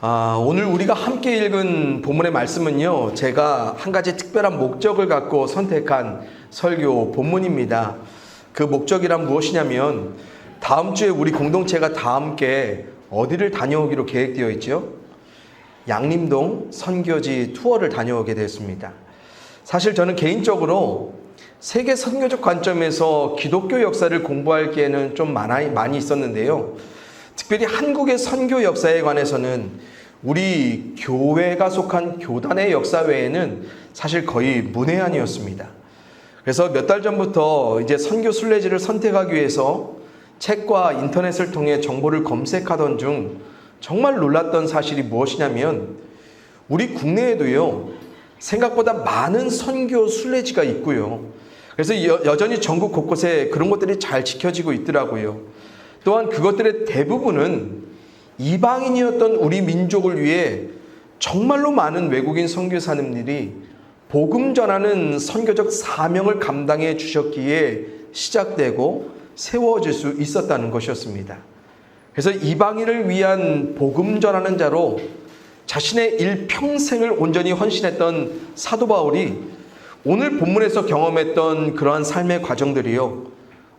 아, 오늘 우리가 함께 읽은 본문의 말씀은요, 제가 한 가지 특별한 목적을 갖고 선택한 설교 본문입니다. 그 목적이란 무엇이냐면, 다음 주에 우리 공동체가 다 함께 어디를 다녀오기로 계획되어 있죠? 양림동 선교지 투어를 다녀오게 됐습니다. 사실 저는 개인적으로 세계 선교적 관점에서 기독교 역사를 공부할 기회는 좀 많이, 많이 있었는데요. 특별히 한국의 선교 역사에 관해서는 우리 교회가 속한 교단의 역사 외에는 사실 거의 문외한이었습니다. 그래서 몇 달 전부터 이제 선교 순례지를 선택하기 위해서 책과 인터넷을 통해 정보를 검색하던 중 정말 놀랐던 사실이 무엇이냐면 우리 국내에도요 생각보다 많은 선교 순례지가 있고요. 그래서 여, 여전히 전국 곳곳에 그런 것들이 잘 지켜지고 있더라고요. 또한 그것들의 대부분은 이방인이었던 우리 민족을 위해 정말로 많은 외국인 선교사님들이 복음 전하는 선교적 사명을 감당해 주셨기에 시작되고 세워질 수 있었다는 것이었습니다. 그래서 이방인을 위한 복음 전하는 자로 자신의 일평생을 온전히 헌신했던 사도 바울이 오늘 본문에서 경험했던 그러한 삶의 과정들이요.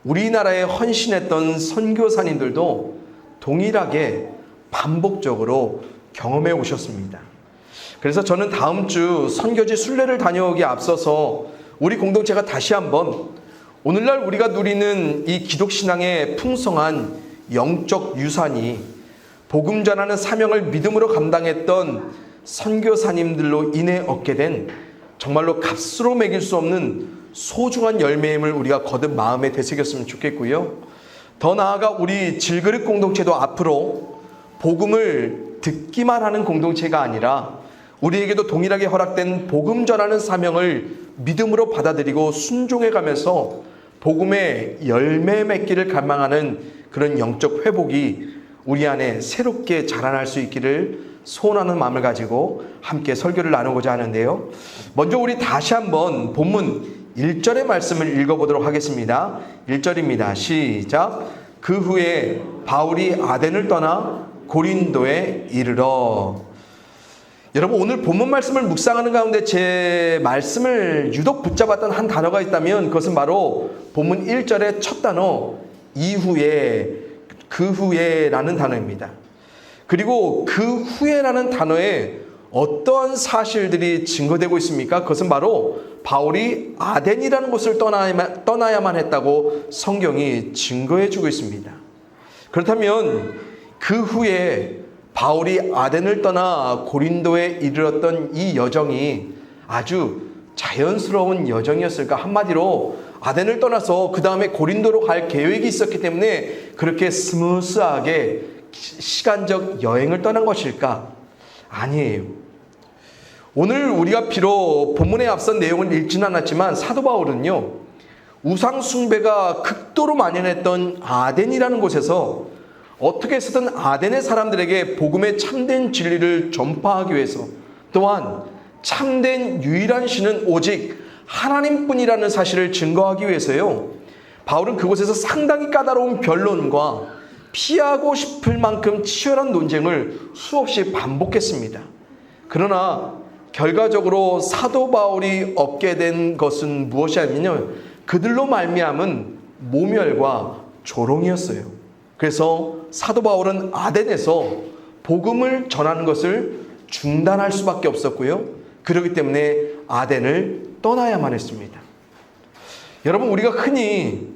우리나라에 헌신했던 선교사님들도 동일하게 반복적으로 경험해 오셨습니다. 그래서 저는 다음 주 선교지 순례를 다녀오기에 앞서서 우리 공동체가 다시 한번 오늘날 우리가 누리는 이 기독신앙의 풍성한 영적 유산이 복음 전하는 사명을 믿음으로 감당했던 선교사님들로 인해 얻게 된 정말로 값으로 매길 수 없는 소중한 열매임을 우리가 거듭 마음에 되새겼으면 좋겠고요. 더 나아가 우리 질그릇 공동체도 앞으로 복음을 듣기만 하는 공동체가 아니라 우리에게도 동일하게 허락된 복음 전하는 사명을 믿음으로 받아들이고 순종해 가면서 복음의 열매 맺기를 갈망하는 그런 영적 회복이 우리 안에 새롭게 자라날 수 있기를 소원하는 마음을 가지고 함께 설교를 나누고자 하는데요. 먼저 우리 다시 한번 본문 1절의 말씀을 읽어보도록 하겠습니다. 1절입니다. 시작. 그 후에 바울이 아덴을 떠나 고린도에 이르러 여러분 오늘 본문 말씀을 묵상하는 가운데 제 말씀을 유독 붙잡았던 한 단어가 있다면 그것은 바로 본문 1절의 첫 단어 이후에 그 후에라는 단어입니다. 그리고 그 후에라는 단어에 어떠한 사실들이 증거되고 있습니까? 그것은 바로 바울이 아덴이라는 곳을 떠나야만, 떠나야만 했다고 성경이 증거해 주고 있습니다. 그렇다면 그 후에 바울이 아덴을 떠나 고린도에 이르렀던 이 여정이 아주 자연스러운 여정이었을까? 한마디로 아덴을 떠나서 그 다음에 고린도로 갈 계획이 있었기 때문에 그렇게 스무스하게 시간적 여행을 떠난 것일까? 아니에요. 오늘 우리가 비록 본문에 앞선 내용을 읽지는 않았지만 사도 바울은요, 우상 숭배가 극도로 만연했던 아덴이라는 곳에서 어떻게 해서든 아덴의 사람들에게 복음의 참된 진리를 전파하기 위해서 또한 참된 유일한 신은 오직 하나님뿐이라는 사실을 증거하기 위해서요. 바울은 그곳에서 상당히 까다로운 변론과 피하고 싶을 만큼 치열한 논쟁을 수없이 반복했습니다. 그러나 결과적으로 사도 바울이 얻게 된 것은 무엇이냐면요. 그들로 말미암은 모멸과 조롱이었어요. 그래서 사도 바울은 아덴에서 복음을 전하는 것을 중단할 수밖에 없었고요. 그렇기 때문에 아덴을 떠나야만 했습니다. 여러분 우리가 흔히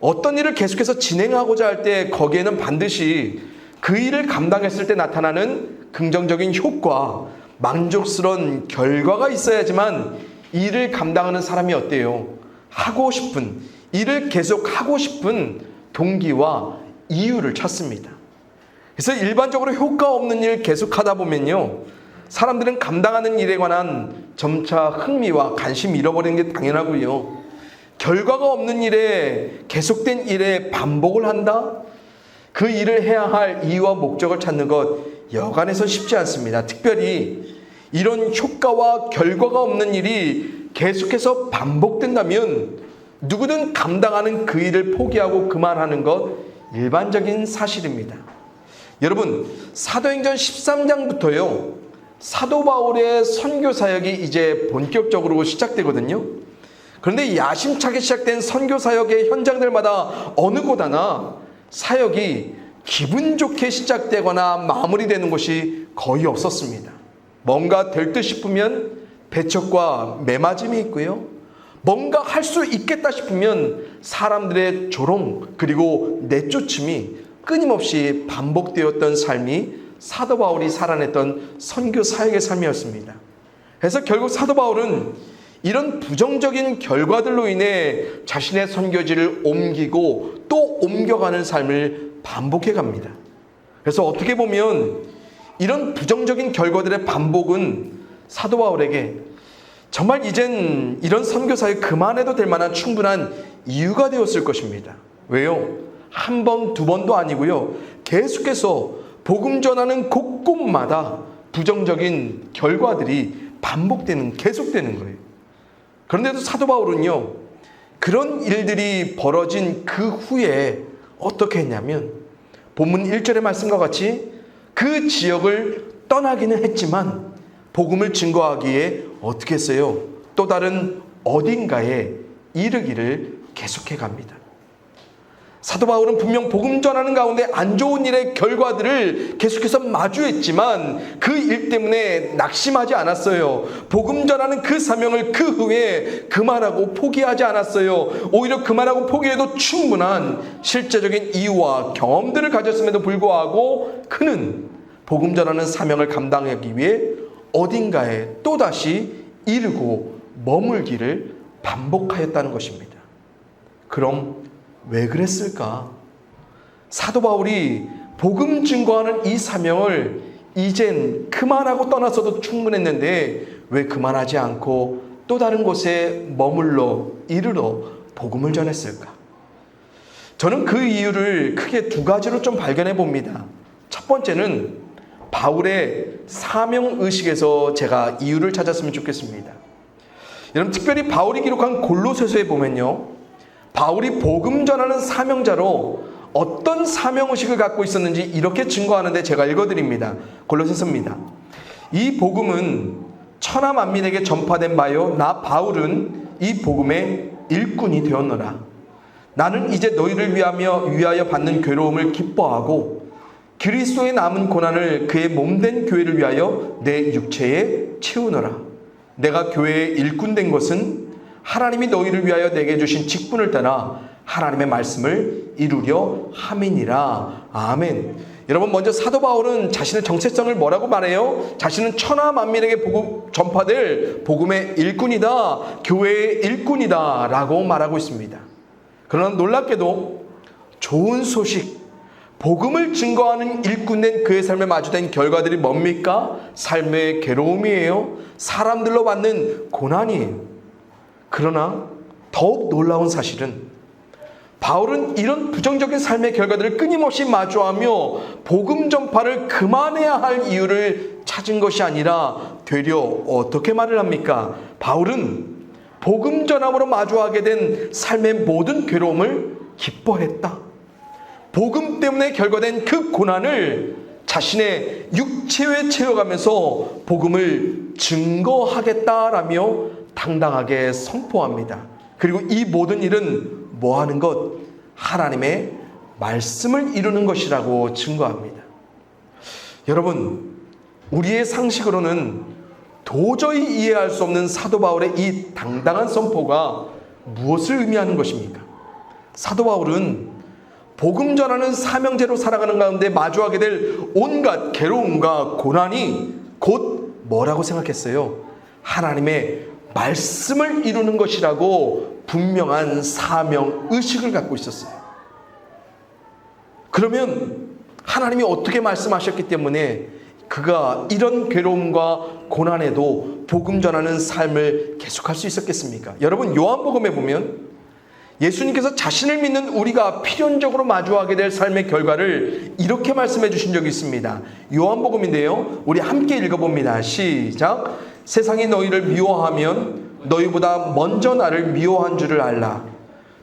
어떤 일을 계속해서 진행하고자 할 때 거기에는 반드시 그 일을 감당했을 때 나타나는 긍정적인 효과, 만족스러운 결과가 있어야지만 일을 감당하는 사람이 어때요? 하고 싶은, 일을 계속 하고 싶은 동기와 이유를 찾습니다. 그래서 일반적으로 효과 없는 일 계속 하다 보면요. 사람들은 감당하는 일에 관한 점차 흥미와 관심 잃어버리는 게 당연하고요. 결과가 없는 일에 계속된 일에 반복을 한다? 그 일을 해야 할 이유와 목적을 찾는 것 여간해서 쉽지 않습니다. 특별히 이런 효과와 결과가 없는 일이 계속해서 반복된다면 누구든 감당하는 그 일을 포기하고 그만하는 것 일반적인 사실입니다. 여러분, 사도행전 13장부터요. 사도 바울의 선교 사역이 이제 본격적으로 시작되거든요. 그런데 야심차게 시작된 선교 사역의 현장들마다 어느 곳 하나 사역이 기분 좋게 시작되거나 마무리되는 곳이 거의 없었습니다. 뭔가 될 듯 싶으면 배척과 매맞음이 있고요. 뭔가 할 수 있겠다 싶으면 사람들의 조롱 그리고 내쫓음이 끊임없이 반복되었던 삶이 사도 바울이 살아냈던 선교 사역의 삶이었습니다. 그래서 결국 사도 바울은 이런 부정적인 결과들로 인해 자신의 선교지를 옮기고 또 옮겨가는 삶을 반복해 갑니다. 그래서 어떻게 보면 이런 부정적인 결과들의 반복은 사도 바울에게 정말 이젠 이런 선교사에 그만해도 될 만한 충분한 이유가 되었을 것입니다. 왜요? 한 번, 두 번도 아니고요. 계속해서 복음 전하는 곳곳마다 부정적인 결과들이 반복되는, 계속되는 거예요. 그런데도 사도 바울은요, 그런 일들이 벌어진 그 후에 어떻게 했냐면, 본문 1절의 말씀과 같이 그 지역을 떠나기는 했지만, 복음을 증거하기에 어떻게 했어요? 또 다른 어딘가에 이르기를 계속해 갑니다. 사도 바울은 분명 복음 전하는 가운데 안 좋은 일의 결과들을 계속해서 마주했지만 그 일 때문에 낙심하지 않았어요. 복음 전하는 그 사명을 그 후에 그만하고 포기하지 않았어요. 오히려 그만하고 포기해도 충분한 실제적인 이유와 경험들을 가졌음에도 불구하고 그는 복음 전하는 사명을 감당하기 위해 어딘가에 또다시 이르고 머물기를 반복하였다는 것입니다. 그럼 왜 그랬을까? 사도 바울이 복음 증거하는 이 사명을 이젠 그만하고 떠나서도 충분했는데 왜 그만하지 않고 또 다른 곳에 머물러 이르러 복음을 전했을까? 저는 그 이유를 크게 두 가지로 좀 발견해 봅니다. 첫 번째는 바울의 사명 의식에서 제가 이유를 찾았으면 좋겠습니다. 여러분 특별히 바울이 기록한 골로새서에 보면요. 바울이 복음 전하는 사명자로 어떤 사명 의식을 갖고 있었는지 이렇게 증거하는데 제가 읽어 드립니다. 골로새서입니다. 이 복음은 천하 만민에게 전파된 바요. 나 바울은 이 복음의 일꾼이 되었노라. 나는 이제 너희를 위하여 받는 괴로움을 기뻐하고 그리스도의 남은 고난을 그의 몸된 교회를 위하여 내 육체에 채우노라. 내가 교회의 일꾼 된 것은 하나님이 너희를 위하여 내게 주신 직분을 따라 하나님의 말씀을 이루려 함이니라. 아멘. 여러분 먼저 사도 바울은 자신의 정체성을 뭐라고 말해요? 자신은 천하 만민에게 복음 전파될 복음의 일꾼이다. 교회의 일꾼이다라고 말하고 있습니다. 그러나 놀랍게도 좋은 소식 복음을 증거하는 일꾼된 그의 삶에 마주된 결과들이 뭡니까? 삶의 괴로움이에요. 사람들로 받는 고난이에요. 그러나 더욱 놀라운 사실은 바울은 이런 부정적인 삶의 결과들을 끊임없이 마주하며 복음 전파를 그만해야 할 이유를 찾은 것이 아니라 되려 어떻게 말을 합니까? 바울은 복음 전함으로 마주하게 된 삶의 모든 괴로움을 기뻐했다. 복음 때문에 결과된 그 고난을 자신의 육체에 채워가면서 복음을 증거하겠다라며 당당하게 선포합니다. 그리고 이 모든 일은 뭐 하는 것? 하나님의 말씀을 이루는 것이라고 증거합니다. 여러분, 우리의 상식으로는 도저히 이해할 수 없는 사도 바울의 이 당당한 선포가 무엇을 의미하는 것입니까? 사도 바울은 복음 전하는 사명제로 살아가는 가운데 마주하게 될 온갖 괴로움과 고난이 곧 뭐라고 생각했어요? 하나님의 말씀을 이루는 것이라고 분명한 사명 의식을 갖고 있었어요. 그러면 하나님이 어떻게 말씀하셨기 때문에 그가 이런 괴로움과 고난에도 복음 전하는 삶을 계속할 수 있었겠습니까? 여러분 요한복음에 보면 예수님께서 자신을 믿는 우리가 필연적으로 마주하게 될 삶의 결과를 이렇게 말씀해 주신 적이 있습니다. 요한복음인데요. 우리 함께 읽어봅니다. 시작. 세상이 너희를 미워하면 너희보다 먼저 나를 미워한 줄을 알라.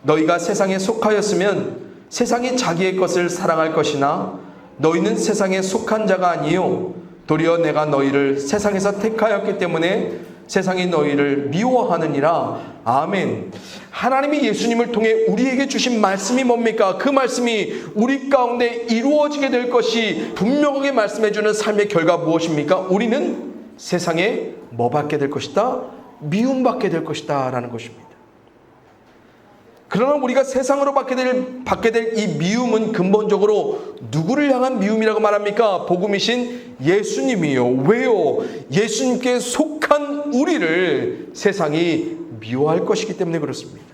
너희가 세상에 속하였으면 세상이 자기의 것을 사랑할 것이나 너희는 세상에 속한 자가 아니요 도리어 내가 너희를 세상에서 택하였기 때문에 세상이 너희를 미워하느니라. 아멘. 하나님이 예수님을 통해 우리에게 주신 말씀이 뭡니까? 그 말씀이 우리 가운데 이루어지게 될 것이 분명하게 말씀해 주는 삶의 결과 무엇입니까? 우리는 세상에 뭐 받게 될 것이다? 미움 받게 될 것이다 라는 것입니다. 그러나 우리가 세상으로 받게 될 받게 될 이 미움은 근본적으로 누구를 향한 미움이라고 말합니까? 복음이신 예수님이요. 왜요? 예수님께 속 한 우리를 세상이 미워할 것이기 때문에 그렇습니다.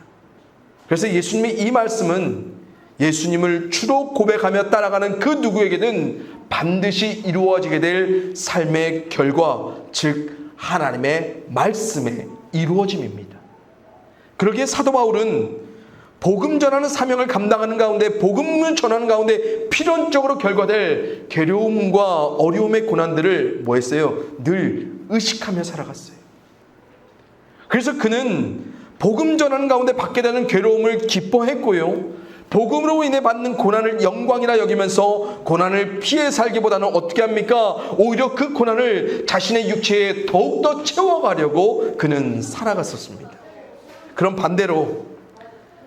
그래서 예수님의 이 말씀은 예수님을 주로 고백하며 따라가는 그 누구에게든 반드시 이루어지게 될 삶의 결과, 즉 하나님의 말씀의 이루어짐입니다. 그러기에 사도 바울은 복음 전하는 사명을 감당하는 가운데 복음을 전하는 가운데 필연적으로 결과될 괴로움과 어려움의 고난들을 뭐 했어요? 늘 의식하며 살아갔어요. 그래서 그는 복음 전하는 가운데 받게 되는 괴로움을 기뻐했고요. 복음으로 인해 받는 고난을 영광이라 여기면서 고난을 피해 살기보다는 어떻게 합니까? 오히려 그 고난을 자신의 육체에 더욱더 채워가려고 그는 살아갔었습니다. 그럼 반대로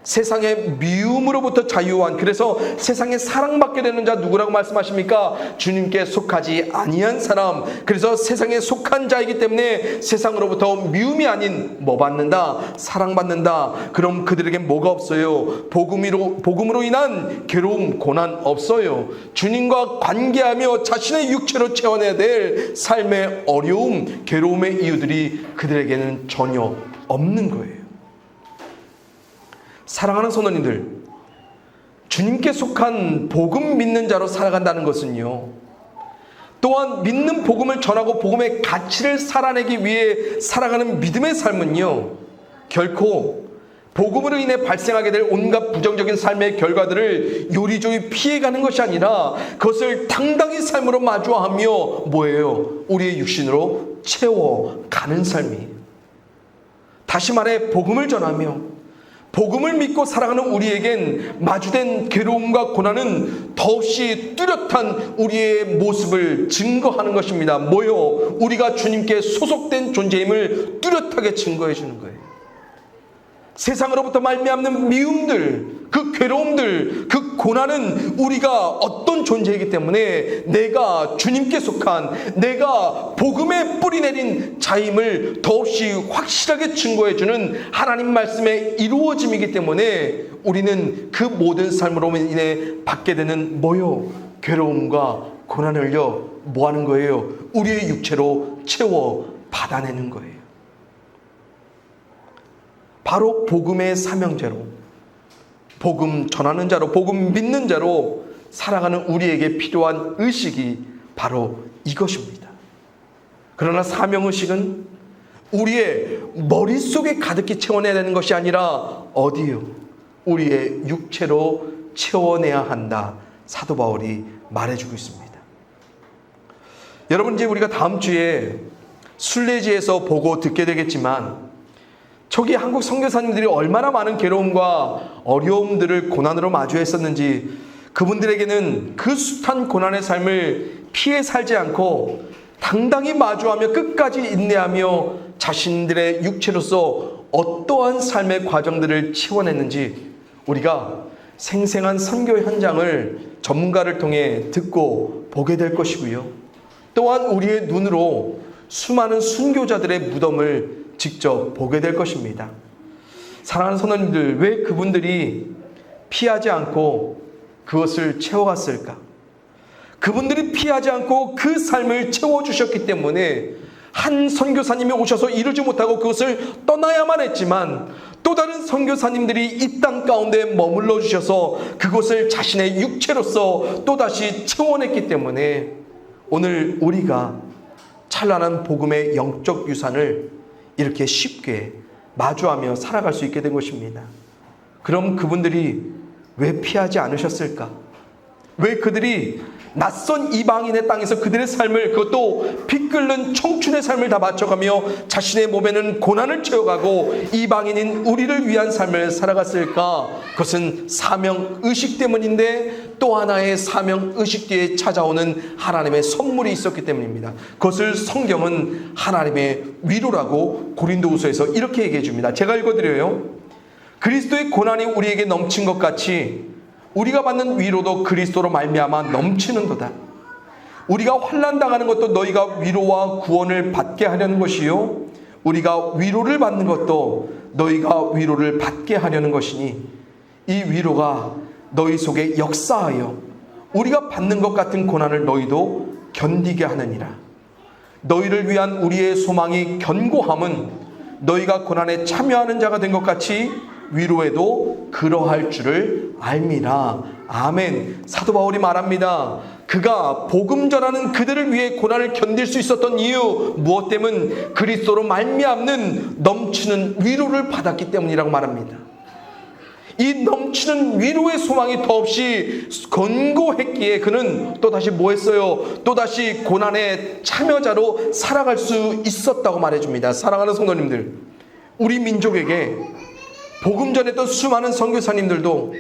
세상의 미움으로부터 자유한 그래서 세상에 사랑받게 되는 자 누구라고 말씀하십니까? 주님께 속하지 아니한 사람. 그래서 세상에 속한 자이기 때문에 세상으로부터 미움이 아닌 뭐 받는다? 사랑받는다. 그럼 그들에게 뭐가 없어요? 복음으로 복음으로 인한 괴로움, 고난 없어요. 주님과 관계하며 자신의 육체로 채워내야 될 삶의 어려움, 괴로움의 이유들이 그들에게는 전혀 없는 거예요. 사랑하는 선원님들, 주님께 속한 복음 믿는 자로 살아간다는 것은요. 또한 믿는 복음을 전하고 복음의 가치를 살아내기 위해 살아가는 믿음의 삶은요. 결코 복음으로 인해 발생하게 될 온갖 부정적인 삶의 결과들을 요리조리 피해가는 것이 아니라 그것을 당당히 삶으로 마주하며 뭐예요? 우리의 육신으로 채워가는 삶이에요. 다시 말해 복음을 전하며 복음을 믿고 살아가는 우리에겐 마주된 괴로움과 고난은 더없이 뚜렷한 우리의 모습을 증거하는 것입니다. 뭐요? 우리가 주님께 소속된 존재임을 뚜렷하게 증거해 주는 거예요. 세상으로부터 말미암는 미움들, 그 괴로움들, 그 고난은 우리가 어떤 존재이기 때문에 내가 주님께 속한 내가 복음에 뿌리 내린 자임을 더없이 확실하게 증거해 주는 하나님 말씀의 이루어짐이기 때문에 우리는 그 모든 삶으로 인해 받게 되는 뭐요? 괴로움과 고난을요, 뭐 하는 거예요? 우리의 육체로 채워 받아내는 거예요. 바로 복음의 사명제로 복음 전하는 자로 복음 믿는 자로 살아가는 우리에게 필요한 의식이 바로 이것입니다. 그러나 사명 의식은 우리의 머릿속에 가득히 채워내야 되는 것이 아니라 어디요? 우리의 육체로 채워내야 한다. 사도 바울이 말해주고 있습니다. 여러분 이제 우리가 다음 주에 순례지에서 보고 듣게 되겠지만 초기 한국 선교사님들이 얼마나 많은 괴로움과 어려움들을 고난으로 마주했었는지 그분들에게는 그 숱한 고난의 삶을 피해 살지 않고 당당히 마주하며 끝까지 인내하며 자신들의 육체로서 어떠한 삶의 과정들을 치워냈는지 우리가 생생한 선교 현장을 전문가를 통해 듣고 보게 될 것이고요. 또한 우리의 눈으로 수많은 순교자들의 무덤을 직접 보게 될 것입니다. 사랑하는 선원님들, 왜 그분들이 피하지 않고 그것을 채워갔을까? 그분들이 피하지 않고 그 삶을 채워주셨기 때문에 한 선교사님이 오셔서 이루지 못하고 그것을 떠나야만 했지만 또 다른 선교사님들이 이 땅 가운데 머물러 주셔서 그것을 자신의 육체로서 또다시 채워냈기 때문에 오늘 우리가 찬란한 복음의 영적 유산을 이렇게 쉽게 마주하며 살아갈 수 있게 된 것입니다. 그럼 그분들이 왜 피하지 않으셨을까? 왜 그들이 낯선 이방인의 땅에서 그들의 삶을 그것도 피 끓는 청춘의 삶을 다 바쳐가며 자신의 몸에는 고난을 채워가고 이방인인 우리를 위한 삶을 살아갔을까? 그것은 사명 의식 때문인데 또 하나의 사명 의식 뒤에 찾아오는 하나님의 선물이 있었기 때문입니다. 그것을 성경은 하나님의 위로라고 고린도후서에서 이렇게 얘기해 줍니다. 제가 읽어 드려요. 그리스도의 고난이 우리에게 넘친 것 같이 우리가 받는 위로도 그리스도로 말미암아 넘치는도다. 우리가 환난 당하는 것도 너희가 위로와 구원을 받게 하려는 것이요 우리가 위로를 받는 것도 너희가 위로를 받게 하려는 것이니 이 위로가 너희 속에 역사하여 우리가 받는 것 같은 고난을 너희도 견디게 하느니라. 너희를 위한 우리의 소망이 견고함은 너희가 고난에 참여하는 자가 된 것 같이 위로에도 그러할 줄을 알미라. 아멘. 사도 바울이 말합니다. 그가 복음 전하는 그들을 위해 고난을 견딜 수 있었던 이유 무엇 때문 그리스도로 말미암는 넘치는 위로를 받았기 때문이라고 말합니다. 이 넘치는 위로의 소망이 더없이 건고했기에 그는 또다시 뭐 했어요? 또다시 고난의 참여자로 살아갈 수 있었다고 말해줍니다. 사랑하는 성도님들, 우리 민족에게 복음 전했던 수많은 선교사님들도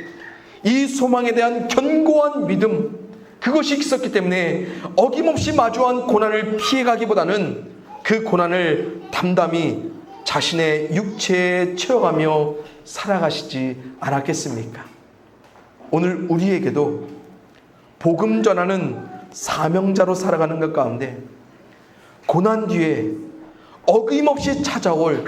이 소망에 대한 견고한 믿음, 그것이 있었기 때문에 어김없이 마주한 고난을 피해가기보다는 그 고난을 담담히 자신의 육체에 채워가며 살아가시지 않았겠습니까? 오늘 우리에게도 복음 전하는 사명자로 살아가는 것 가운데 고난 뒤에 어김없이 찾아올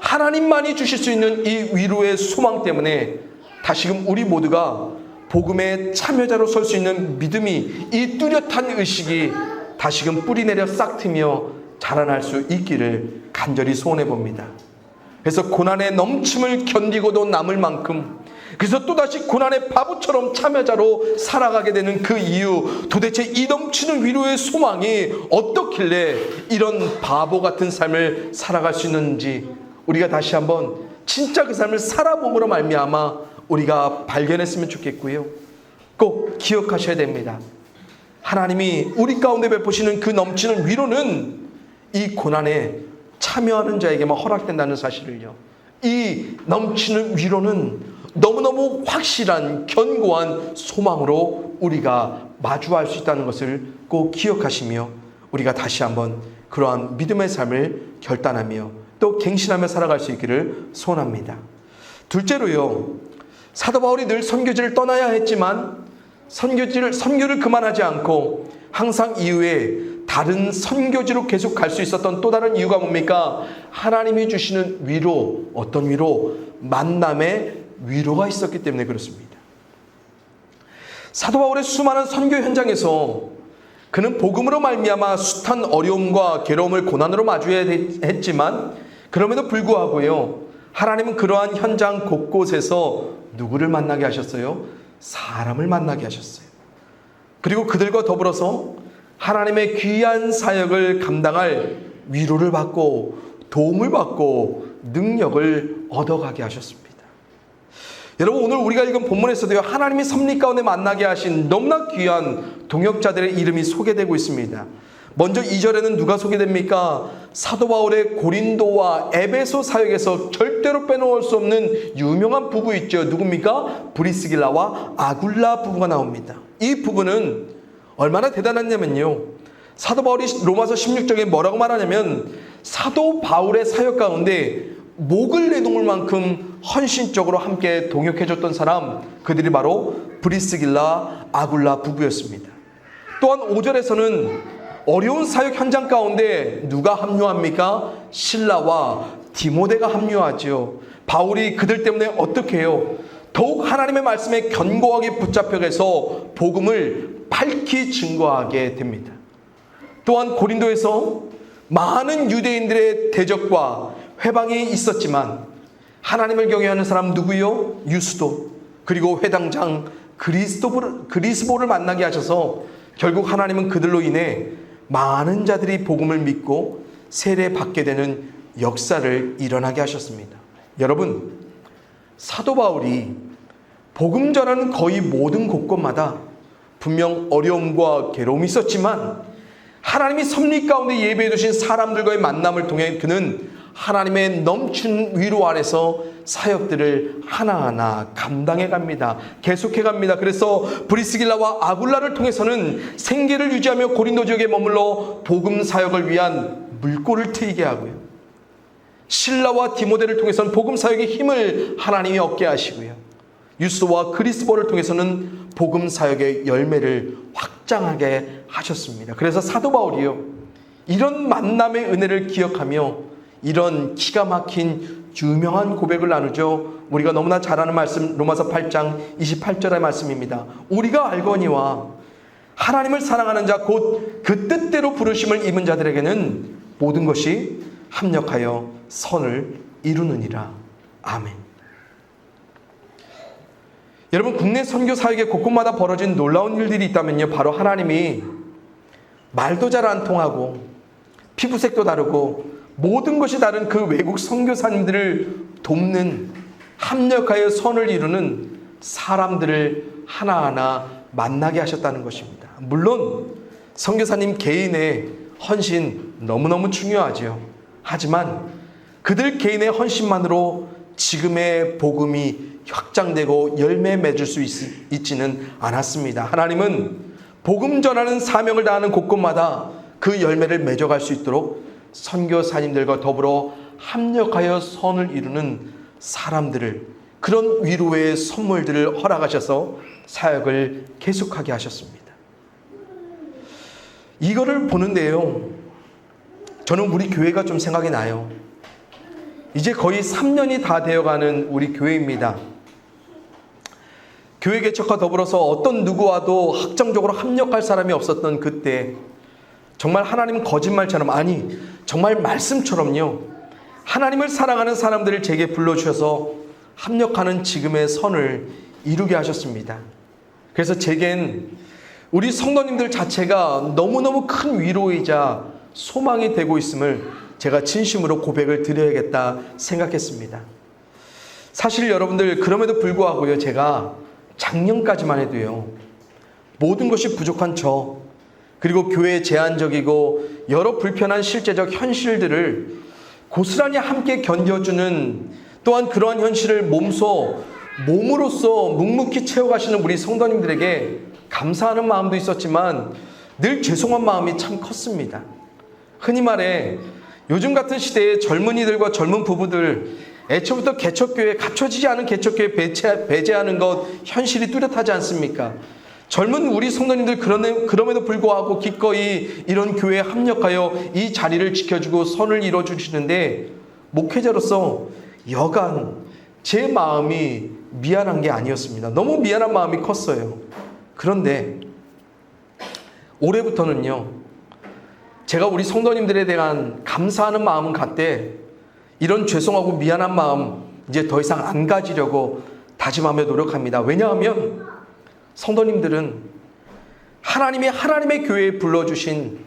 하나님만이 주실 수 있는 이 위로의 소망 때문에 다시금 우리 모두가 복음의 참여자로 설 수 있는 믿음이 이 뚜렷한 의식이 다시금 뿌리내려 싹트며 자라날 수 있기를 간절히 소원해 봅니다. 그래서 고난의 넘침을 견디고도 남을 만큼 그래서 또다시 고난의 바보처럼 참여자로 살아가게 되는 그 이유 도대체 이 넘치는 위로의 소망이 어떻길래 이런 바보 같은 삶을 살아갈 수 있는지 우리가 다시 한번 진짜 그 삶을 살아봄으로 말미암아 우리가 발견했으면 좋겠고요. 꼭 기억하셔야 됩니다. 하나님이 우리 가운데 베푸시는 그 넘치는 위로는 이 고난에 참여하는 자에게만 허락된다는 사실을요. 이 넘치는 위로는 너무너무 확실한 견고한 소망으로 우리가 마주할 수 있다는 것을 꼭 기억하시며 우리가 다시 한번 그러한 믿음의 삶을 결단하며 또 갱신하며 살아갈 수 있기를 소원합니다. 둘째로요. 사도 바울이 늘 선교지를 떠나야 했지만 선교지를 선교를 그만하지 않고 항상 이후에 다른 선교지로 계속 갈 수 있었던 또 다른 이유가 뭡니까? 하나님이 주시는 위로, 어떤 위로? 만남의 위로가 있었기 때문에 그렇습니다. 사도 바울의 수많은 선교 현장에서 그는 복음으로 말미암아 숱한 어려움과 괴로움을 고난으로 마주해야 했지만 그럼에도 불구하고요. 하나님은 그러한 현장 곳곳에서 누구를 만나게 하셨어요? 사람을 만나게 하셨어요. 그리고 그들과 더불어서 하나님의 귀한 사역을 감당할 위로를 받고 도움을 받고 능력을 얻어가게 하셨습니다. 여러분 오늘 우리가 읽은 본문에서도요 하나님이 섭리 가운데 만나게 하신 너무나 귀한 동역자들의 이름이 소개되고 있습니다. 먼저 2절에는 누가 소개됩니까? 사도 바울의 고린도와 에베소 사역에서 절대로 빼놓을 수 없는 유명한 부부 있죠. 누굽니까? 브리스길라와 아굴라 부부가 나옵니다. 이 부부는 얼마나 대단했냐면요. 사도 바울이 로마서 16장에 뭐라고 말하냐면 사도 바울의 사역 가운데 목을 내놓을 만큼 헌신적으로 함께 동역해줬던 사람 그들이 바로 브리스길라 아굴라 부부였습니다. 또한 5절에서는 어려운 사역 현장 가운데 누가 합류합니까? 신라와 디모데가 합류하지요. 바울이 그들 때문에 어떻게 해요? 더욱 하나님의 말씀에 견고하게 붙잡혀서 복음을 밝히 증거하게 됩니다. 또한 고린도에서 많은 유대인들의 대적과 회방이 있었지만 하나님을 경외하는 사람 누구요? 유수도 그리고 회당장 그리스도를, 만나게 하셔서 결국 하나님은 그들로 인해 많은 자들이 복음을 믿고 세례 받게 되는 역사를 일어나게 하셨습니다. 여러분, 사도 바울이 복음 전하는 거의 모든 곳곳마다 분명 어려움과 괴로움이 있었지만 하나님이 섭리 가운데 예배해 두신 사람들과의 만남을 통해 그는 하나님의 넘친 위로 안에서 사역들을 하나하나 감당해 갑니다. 계속해 갑니다. 그래서 브리스길라와 아굴라를 통해서는 생계를 유지하며 고린도 지역에 머물러 복음 사역을 위한 물꼬를 트이게 하고요. 신라와 디모데를 통해서는 복음 사역의 힘을 하나님이 얻게 하시고요. 유스와 그리스보를 통해서는 복음 사역의 열매를 확장하게 하셨습니다. 그래서 사도 바울이요. 이런 만남의 은혜를 기억하며 이런 기가 막힌 유명한 고백을 나누죠. 우리가 너무나 잘 아는 말씀 로마서 8장 28절의 말씀입니다. 우리가 알거니와 하나님을 사랑하는 자 곧 그 뜻대로 부르심을 입은 자들에게는 모든 것이 합력하여 선을 이루느니라. 아멘. 여러분 국내 선교 사역의 곳곳마다 벌어진 놀라운 일들이 있다면요. 바로 하나님이 말도 잘 안 통하고 피부색도 다르고 모든 것이 다른 그 외국 선교사님들을 돕는 합력하여 선을 이루는 사람들을 하나하나 만나게 하셨다는 것입니다. 물론 선교사님 개인의 헌신 너무너무 중요하죠. 하지만 그들 개인의 헌신만으로 지금의 복음이 확장되고 열매 맺을 수 있, 있지는 않았습니다. 하나님은 복음 전하는 사명을 다하는 곳곳마다 그 열매를 맺어갈 수 있도록 선교사님들과 더불어 합력하여 선을 이루는 사람들을 그런 위로의 선물들을 허락하셔서 사역을 계속하게 하셨습니다. 이거를 보는데요. 저는 우리 교회가 좀 생각이 나요. 이제 거의 3년이 다 되어가는 우리 교회입니다. 교회 개척과 더불어서 어떤 누구와도 확정적으로 합력할 사람이 없었던 그때 정말 하나님 거짓말처럼 아니 정말 말씀처럼요 하나님을 사랑하는 사람들을 제게 불러주셔서 합력하는 지금의 선을 이루게 하셨습니다. 그래서 제겐 우리 성도님들 자체가 너무너무 큰 위로이자 소망이 되고 있음을 제가 진심으로 고백을 드려야겠다 생각했습니다. 사실 여러분들 그럼에도 불구하고요 제가 작년까지만 해도요 모든 것이 부족한 저 그리고 교회의 제한적이고 여러 불편한 실제적 현실들을 고스란히 함께 견뎌주는 또한 그러한 현실을 몸소 몸으로써 묵묵히 채워가시는 우리 성도님들에게 감사하는 마음도 있었지만 늘 죄송한 마음이 참 컸습니다. 흔히 말해 요즘 같은 시대에 젊은이들과 젊은 부부들 애초부터 개척교회 갖춰지지 않은 개척교회 배제, 배제하는 것 현실이 뚜렷하지 않습니까? 젊은 우리 성도님들 그럼에도 불구하고 기꺼이 이런 교회에 합력하여 이 자리를 지켜주고 선을 이뤄주시는데 목회자로서 여간 제 마음이 미안한 게 아니었습니다. 너무 미안한 마음이 컸어요. 그런데 올해부터는요, 제가 우리 성도님들에 대한 감사하는 마음은 갖되 이런 죄송하고 미안한 마음 이제 더 이상 안 가지려고 다짐하며 노력합니다. 왜냐하면 성도님들은 하나님이 하나님의 교회에 불러주신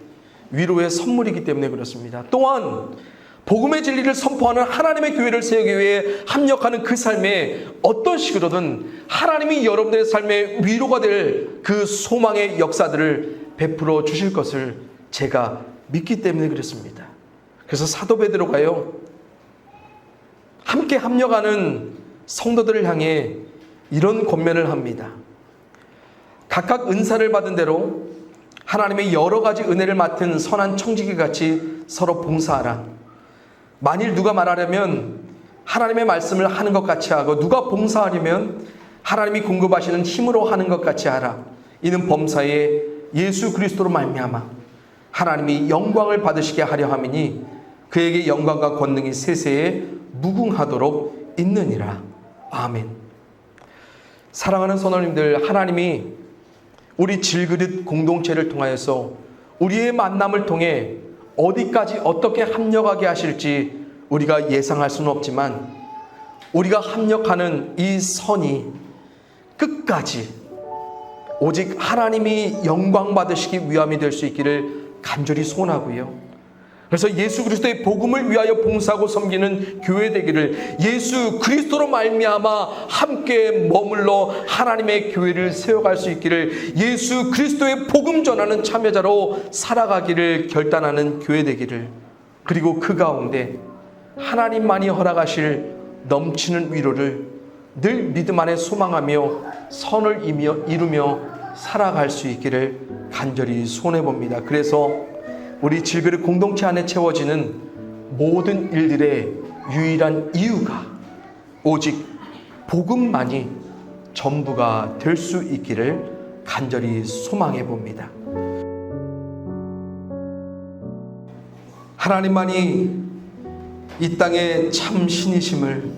위로의 선물이기 때문에 그렇습니다. 또한 복음의 진리를 선포하는 하나님의 교회를 세우기 위해 합력하는 그 삶에 어떤 식으로든 하나님이 여러분들의 삶에 위로가 될 그 소망의 역사들을 베풀어 주실 것을 제가 믿기 때문에 그렇습니다. 그래서 사도 베드로가요. 함께 합력하는 성도들을 향해 이런 권면을 합니다. 각각 은사를 받은 대로 하나님의 여러 가지 은혜를 맡은 선한 청지기 같이 서로 봉사하라. 만일 누가 말하려면 하나님의 말씀을 하는 것 같이 하고 누가 봉사하려면 하나님이 공급하시는 힘으로 하는 것 같이 하라. 이는 범사에 예수 그리스도로 말미암아 하나님이 영광을 받으시게 하려 함이니 그에게 영광과 권능이 세세에 무궁하도록 있느니라. 아멘. 사랑하는 선원님들, 하나님이 우리 질그릇 공동체를 통하여서 우리의 만남을 통해 어디까지 어떻게 합력하게 하실지 우리가 예상할 수는 없지만 우리가 합력하는 이 선이 끝까지 오직 하나님이 영광 받으시기 위함이 될 수 있기를 간절히 소원하고요. 그래서 예수 그리스도의 복음을 위하여 봉사하고 섬기는 교회 되기를 예수 그리스도로 말미암아 함께 머물러 하나님의 교회를 세워갈 수 있기를 예수 그리스도의 복음 전하는 참여자로 살아가기를 결단하는 교회 되기를 그리고 그 가운데 하나님만이 허락하실 넘치는 위로를 늘 믿음 안에 소망하며 선을 이며 이루며 살아갈 수 있기를 간절히 소원해 봅니다. 그래서 우리 질그릇 공동체 안에 채워지는 모든 일들의 유일한 이유가 오직 복음만이 전부가 될 수 있기를 간절히 소망해 봅니다. 하나님만이 이 땅의 참 신이심을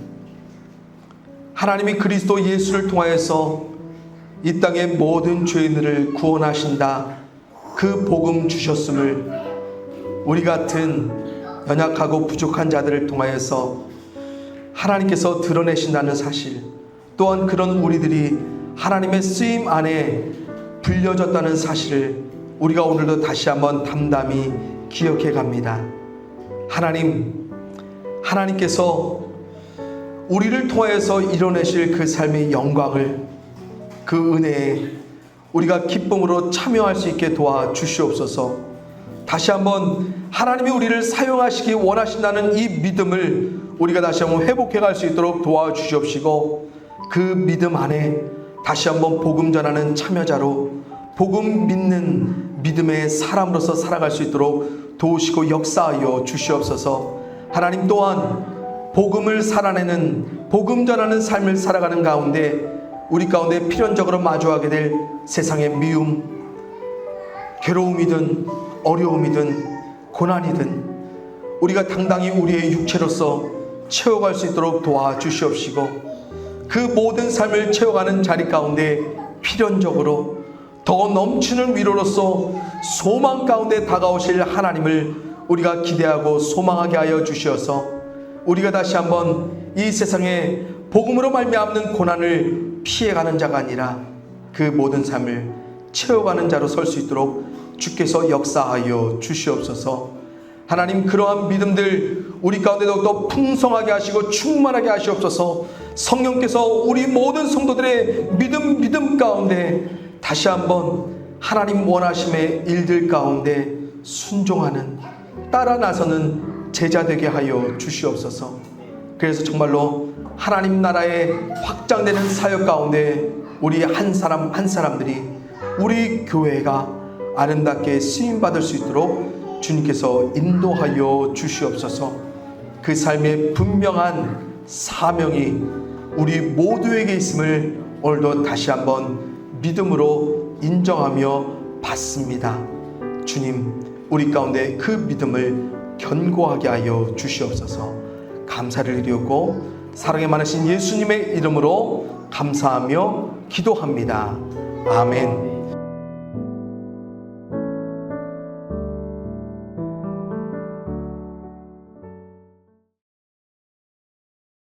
하나님이 그리스도 예수를 통하여서 이 땅의 모든 죄인들을 구원하신다. 그 복음 주셨음을 우리 같은 연약하고 부족한 자들을 통하여서 하나님께서 드러내신다는 사실 또한 그런 우리들이 하나님의 쓰임 안에 불려졌다는 사실을 우리가 오늘도 다시 한번 담담히 기억해 갑니다. 하나님, 하나님께서 우리를 통하여서 이뤄내실 그 삶의 영광을 그 은혜에 우리가 기쁨으로 참여할 수 있게 도와 주시옵소서. 다시 한번 하나님이 우리를 사용하시기 원하신다는 이 믿음을 우리가 다시 한번 회복해 갈 수 있도록 도와 주시옵시고 그 믿음 안에 다시 한번 복음 전하는 참여자로 복음 믿는 믿음의 사람으로서 살아갈 수 있도록 도우시고 역사하여 주시옵소서. 하나님 또한 복음을 살아내는 복음 전하는 삶을 살아가는 가운데 우리 가운데 필연적으로 마주하게 될 세상의 미움, 괴로움이든 어려움이든 고난이든 우리가 당당히 우리의 육체로서 채워갈 수 있도록 도와주시옵시고 그 모든 삶을 채워가는 자리 가운데 필연적으로 더 넘치는 위로로서 소망 가운데 다가오실 하나님을 우리가 기대하고 소망하게 하여 주시어서 우리가 다시 한번 이 세상에 복음으로 말미암는 고난을 피해가는 자가 아니라 그 모든 삶을 채워가는 자로 설 수 있도록 주께서 역사하여 주시옵소서. 하나님 그러한 믿음들 우리 가운데 더욱더 풍성하게 하시고 충만하게 하시옵소서. 성령께서 우리 모든 성도들의 믿음 믿음 가운데 다시 한번 하나님 원하심의 일들 가운데 순종하는 따라 나서는 제자 되게 하여 주시옵소서. 그래서 정말로 하나님 나라의 확장되는 사역 가운데 우리 한 사람 한 사람들이 우리 교회가 아름답게 쓰임 받을 수 있도록 주님께서 인도하여 주시옵소서. 그 삶의 분명한 사명이 우리 모두에게 있음을 오늘도 다시 한번 믿음으로 인정하며 받습니다. 주님, 우리 가운데 그 믿음을 견고하게 하여 주시옵소서. 감사를 드리고 사랑에 많으신 예수님의 이름으로 감사하며 기도합니다. 아멘.